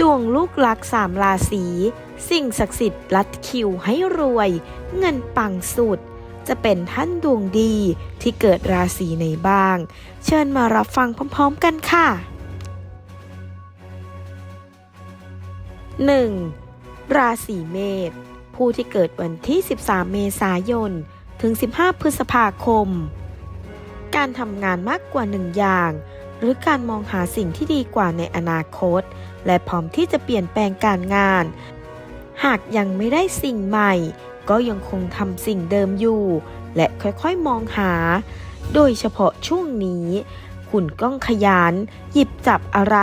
ดวงลูกลักสามราศีสิ่งศักดิ์สิทธิ์ลัดคิวให้รวย เงินปังสุด จะเป็นท่านดวงดีที่เกิดราศีไหนบ้าง เชิญมารับฟังพร้อมๆกันค่ะ 1. ราศีเมษผู้ที่เกิดวันที่ 13 เมษายน ถึง 15 พฤษภาคม การทำงานมากกว่าหนึ่งอย่าง หรือการมองหาสิ่งที่ดีกว่าในอนาคต และพร้อมที่จะเปลี่ยนแปลงการงาน หากยังไม่ได้สิ่งใหม่ ก็ยังคงทำสิ่งเดิมอยู่ และค่อยๆมองหา โดยเฉพาะช่วงนี้ คุณก้องขยันหยิบจับอะไร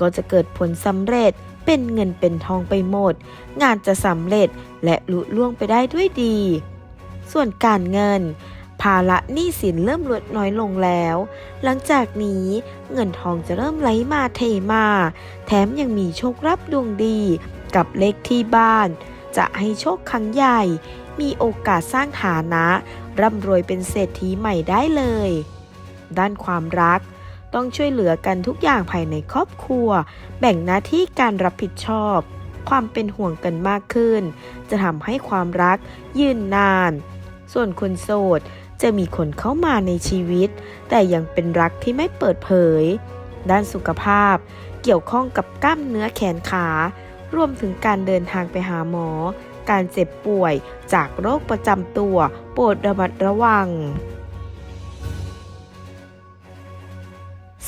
ก็จะเกิดผลสำเร็จเป็นเงินเป็นทองไปหมด งานจะสำเร็จและลุล่วงไปได้ด้วยดี ส่วนการเงิน ภาระหนี้สินเริ่มลดน้อยลงแล้ว หลังจากนี้เงินทองจะเริ่มไหลมาเทมา แถมยังมีโชครับดวงดีกับเลขที่บ้าน จะให้โชคครั้งใหญ่ มีโอกาสสร้างฐานะ ร่ำรวยเป็นเศรษฐีใหม่ได้เลย ด้านความรักต้องช่วยเหลือกันทุกอย่างภายในครอบครัว แบ่งหน้าที่การรับผิดชอบ ความเป็นห่วงกันมากขึ้น จะทำให้ความรักยืนนาน ส่วนคนโสด จะมีคนเข้ามาในชีวิต แต่ยังเป็นรักที่ไม่เปิดเผย ด้านสุขภาพ เกี่ยวข้องกับกล้ามเนื้อแขนขารวมถึงการเดินทางไปหาหมอ การเจ็บป่วยจากโรคประจำตัว โปรดระมัดระวัง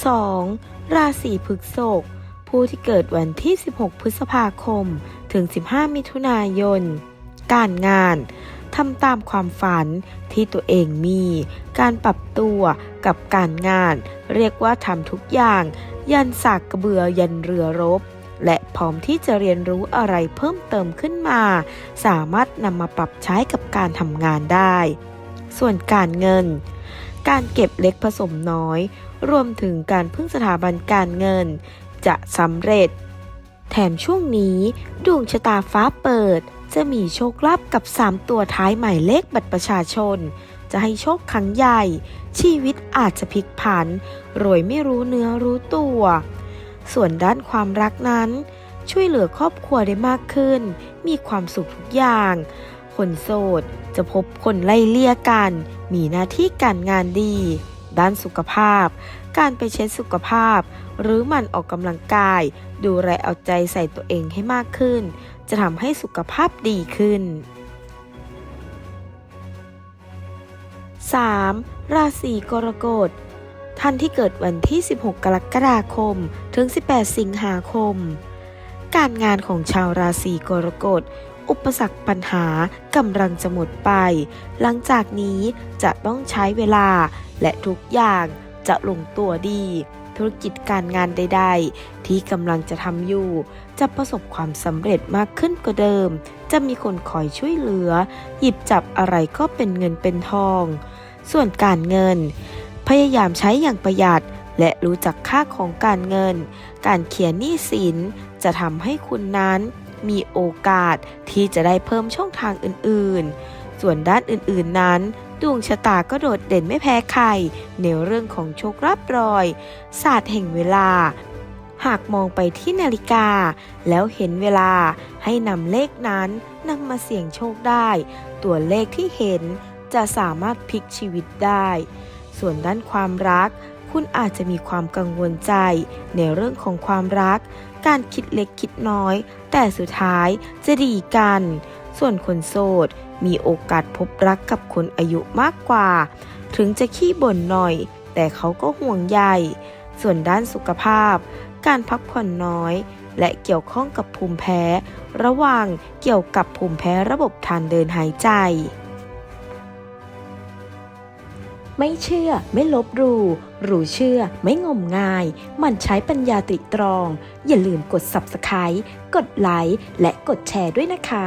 2. ราศีพฤษภผู้ที่เกิดวันที่ 16 พฤษภาคม ถึง 15 มิถุนายน การงาน ทำตามความฝันที่ตัวเองมี การปรับตัวกับการงาน เรียกว่าทำทุกอย่าง ยันสากกระเบือยันเรือรบ และพร้อมที่จะเรียนรู้อะไรเพิ่มเติมขึ้นมา สามารถนำมาปรับใช้กับการทำงานได้ ส่วนการเงิน การเก็บเล็กผสมน้อย รวมถึงการพึ่งสถาบันการเงิน จะสำเร็จ แถมช่วงนี้ดวงชะตาฟ้าเปิด จะมีโชคลาภกับ 3 ตัวท้ายหมายเลขบัตรประชาชน จะให้โชคครั้งใหญ่ ชีวิตอาจจะพลิกผัน รวยไม่รู้เนื้อรู้ตัว ส่วนด้านความรักนั้น ช่วยเหลือครอบครัวได้มากขึ้น มีความสุขทุกอย่าง คนโสดจะพบคนไล่เลี่ยกัน มีหน้าที่การงานดี ด้านสุขภาพ การไปเช็คสุขภาพ หรือหมันออกกำลังกาย ดูแลเอาใจใส่ตัวเองให้มากขึ้น จะทำให้สุขภาพดีขึ้น 3. ราศีกรกฎ ท่านที่เกิดวันที่ 16 กรกฎาคม ถึง 18 สิงหาคม การงานของชาวราศีกรกฎอุปสรรคปัญหากำลังจะหมดไป หลังจากนี้จะต้องใช้เวลาและทุกอย่าง จะลงตัวดี ธุรกิจการงานใด ๆ ที่กำลังจะทำอยู่ จะประสบความสำเร็จมากขึ้นกว่าเดิม จะมีคนคอยช่วยเหลือ หยิบจับอะไรก็เป็นเงินเป็นทอง ส่วนการเงิน พยายามใช้อย่างประหยัดและรู้จักค่าของการเงิน การเขียนหนี้สินจะทำให้คุณนั้นมีโอกาสที่จะได้เพิ่มช่องทางอื่นๆ ส่วนด้านอื่นๆนั้น ดวงชะตาก็โดดเด่นไม่แพ้ใคร ในเรื่องของโชครับรอย ศาสตร์แห่งเวลา หากมองไปที่นาฬิกา แล้วเห็นเวลาให้นำเลขนั้นนำมาเสี่ยงโชคได้ ตัวเลขที่เห็นจะสามารถพลิกชีวิตได้ ส่วนด้านความรัก คุณอาจจะมีความกังวลใจ ในเรื่องของความรัก การคิดเล็กคิดน้อย แต่สุดท้ายจะดีกัน ส่วนคนโสด มีโอกาสพบรักกับคนอายุมากกว่า ถึงจะขี้บ่นหน่อย แต่เขาก็ห่วงใยส่วนด้านสุขภาพ การพักผ่อนน้อย และเกี่ยวข้องกับภูมิแพ้ ระหว่างเกี่ยวกับภูมิแพ้ระบบทางเดินหายใจ ไม่เชื่อไม่ลบหลู่รู้เชื่อไม่งมงาย มันใช้ปัญญาตริตรอง อย่าลืมกด Subscribe กดไลค์และกดแชร์ด้วยนะคะ